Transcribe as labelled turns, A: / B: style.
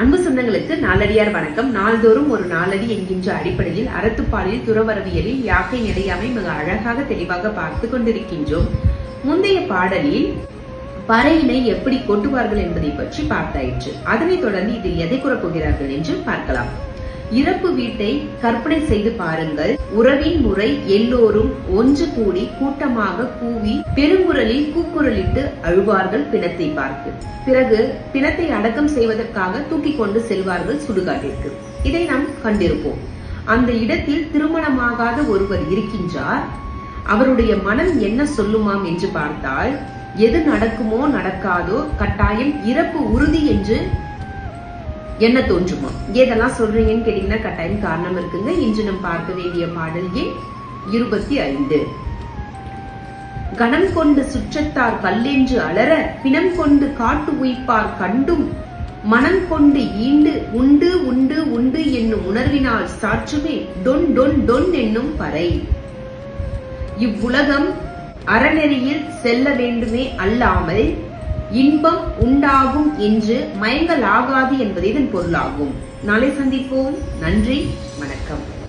A: அன்பு சொந்தங்களுக்கு நாளடியார் வணக்கம். நாள்தோறும் ஒரு நாளடி என்கின்ற அடிப்படையில் அறத்துப்பாலில் துறவரவியலில் யாக்கை நிலையாமை மிக அழகாக தெளிவாக பார்த்து கொண்டிருக்கின்றோம். முந்தைய பாடலில் பறையினை எப்படி கொட்டுவார்கள் என்பதை பற்றி பார்த்தாயிற்று. அதனைத் தொடர்ந்து இதில் எதை கூறப்போகிறார்கள் என்று பார்க்கலாம். இறப்பு வீட்டை கற்பனை செய்து பாருங்கள். உறவின் முறை எல்லோரும் ஒன்று கூடி கூட்டமாக கூவி பெருங்குரலில் கூக்குரலிட்டு அழுவார்கள் பிணத்தை பார்த்து. பிறகு பிணத்தை அடக்கம் செய்வதற்காக தூக்கி கொண்டு செல்வார்கள் சுடுகாட்டிற்கு. இதை நாம் கண்டிருப்போம். அந்த இடத்தில் திருமணமாகாத ஒருவர் இருக்கின்றார். அவருடைய மனம் என்ன சொல்லுமாம் என்று பார்த்தால் எது நடக்குமோ நடக்காதோ கட்டாயம் இறப்பு உறுதி என்று என்ன தோன்றுமா? எதெல்லாம் சொல்றீங்கன்னு கேட்டீங்கன்னா கட்டாயம் காரணம் இருக்குங்க. இன்று நாம் பார்க்க வேண்டிய பாடல் எண் இருபத்தி ஐந்து. கணம் கொண்டு சுற்றத்தார் கல்லென்று அலற பிணம் கொண்டு காட்டு உய்ப்பார் கண்டும் மனம் கொண்டு ஈண்டு உண்டு உண்டு உண்டு என்னும் உணர்வினால் சாற்றுமே டொன் டொன் டொன் என்னும் பறை. இவ்வுலகம் அறநெறியில் செல்ல வேண்டுமே அல்லாமல் இன்பம் உண்டாகும் என்று மயங்கலாகாது என்பது இதன் பொருளாகும். நாளை சந்திப்போம். நன்றி. வணக்கம்.